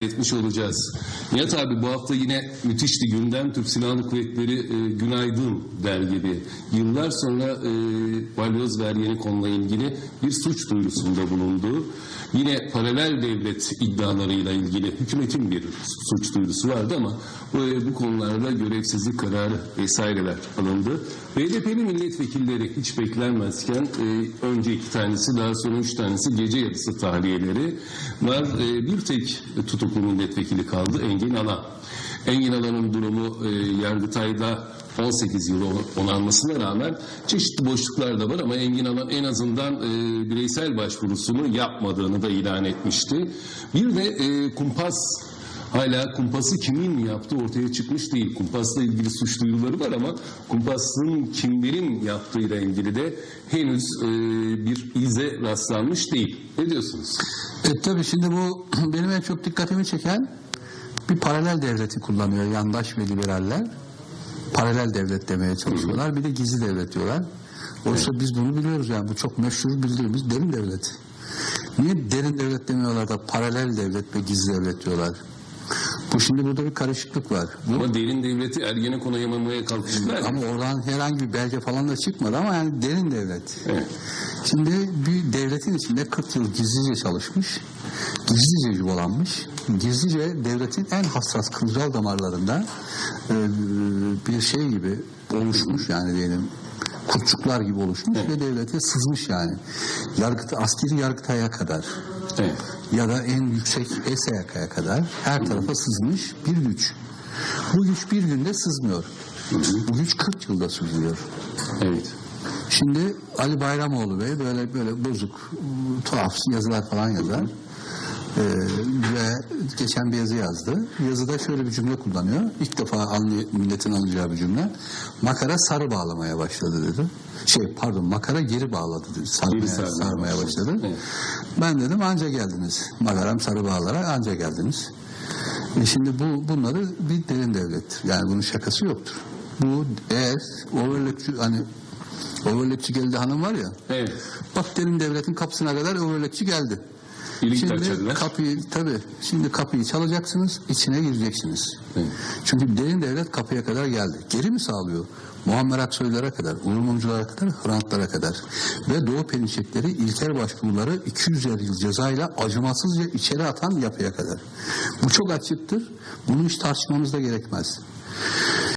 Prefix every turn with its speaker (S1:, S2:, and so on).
S1: etmiş olacağız. Nihat abi bu hafta yine müthişti gündem. Türk Silahlı Kuvvetleri e, Günaydın der gibi. Yıllar sonra e, balyoz ver yeni konuyla ilgili bir suç duyurusunda bulundu. Yine paralel devlet iddialarıyla ilgili hükümetin bir suç duyurusu vardı ama bu, bu konularda görevsizlik kararı vesaireler alındı. BDP'li milletvekilleri hiç beklenmezken e, önce iki tanesi daha sonra üç tanesi gece yarısı tahliyeleri var. E, bir tek tutuklu milletvekili kaldı Engin Alan. Engin Alan'ın durumu e, Yargıtay'da 18 yıl onanmasına rağmen çeşitli boşluklar da var ama Engin Alan en azından e, bireysel başvurusunu yapmadığını da ilan etmişti. Bir de e, kumpas Hala kumpası kimin yaptığı ortaya çıkmış değil. Kumpasla ilgili suç duyuruları var ama kumpasın kimlerin yaptığıyla ilgili de henüz e, bir ize rastlanmış değil. Ne diyorsunuz?
S2: E tabii şimdi bu benim en çok dikkatimi çeken bir paralel devleti kullanıyor yandaş ve liberaller. Paralel devlet demeye çalışıyorlar. Bir de gizli devlet diyorlar. Oysa biz bunu biliyoruz yani bu çok meşhur bildiğimiz derin devlet. Niye derin devlet demiyorlar da paralel devlet ve gizli devlet diyorlar? Bu şimdi burada bir karışıklık var. Bu,
S1: Ama derin devleti Ergenekon'a yamamaya kalkıştılar.
S2: ama oradan herhangi bir belge falan da çıkmadı ama yani derin devlet.
S1: Evet.
S2: Şimdi bir devletin içinde 40 yıl gizlice çalışmış, gizlice yuvalanmış, gizlice devletin en hassas kılcal damarlarında e, bir şey gibi oluşmuş yani diyelim kurtçuklar gibi oluşmuş ve devlete sızmış yani. Yargıta, askeri yargıtaya kadar
S1: Evet.
S2: ya da en yüksek ESYK'ya kadar her tarafa sızmış bir güç. Bu güç bir günde sızmıyor. Bu güç 40 yılda sızıyor.
S1: Evet.
S2: Şimdi Ali Bayramoğlu Bey böyle böyle bozuk, tuhaf yazılar falan yazar. Ee, ve geçen bir yazı yazdı. Yazıda şöyle bir cümle kullanıyor. İlk defa anlay- milletin anlayacağı bir cümle. Makara sarı bağlamaya başladı dedi. Şey pardon makara geri bağladı dedi. Sarmaya,
S1: Geri sarmaya
S2: sarmaya başladı.
S1: Evet.
S2: Ben dedim anca geldiniz. Makaram sarı bağlara anca geldiniz. E şimdi bu bunları bir derin devlettir. Yani bunun şakası yoktur. Bu eğer overlockçu hani overlockçu geldi hanım var ya.
S1: Evet.
S2: Bak derin devletin kapısına kadar overlockçu geldi.
S1: Birlikte
S2: Şimdi
S1: açarlar.
S2: kapıyı tabii şimdi kapıyı çalacaksınız, içine gireceksiniz.
S1: Evet.
S2: Çünkü derin devlet kapıya kadar geldi. Geri mi sağlıyor? Muammer Aksoylara kadar, Uğur Mumculara kadar, Hrantlara kadar. Ve Doğu Perinçekleri ilkel başvuruları 200 yıl cezayla acımasızca içeri atan yapıya kadar. Bu çok açıktır. Bunu hiç tartışmamız da gerekmez.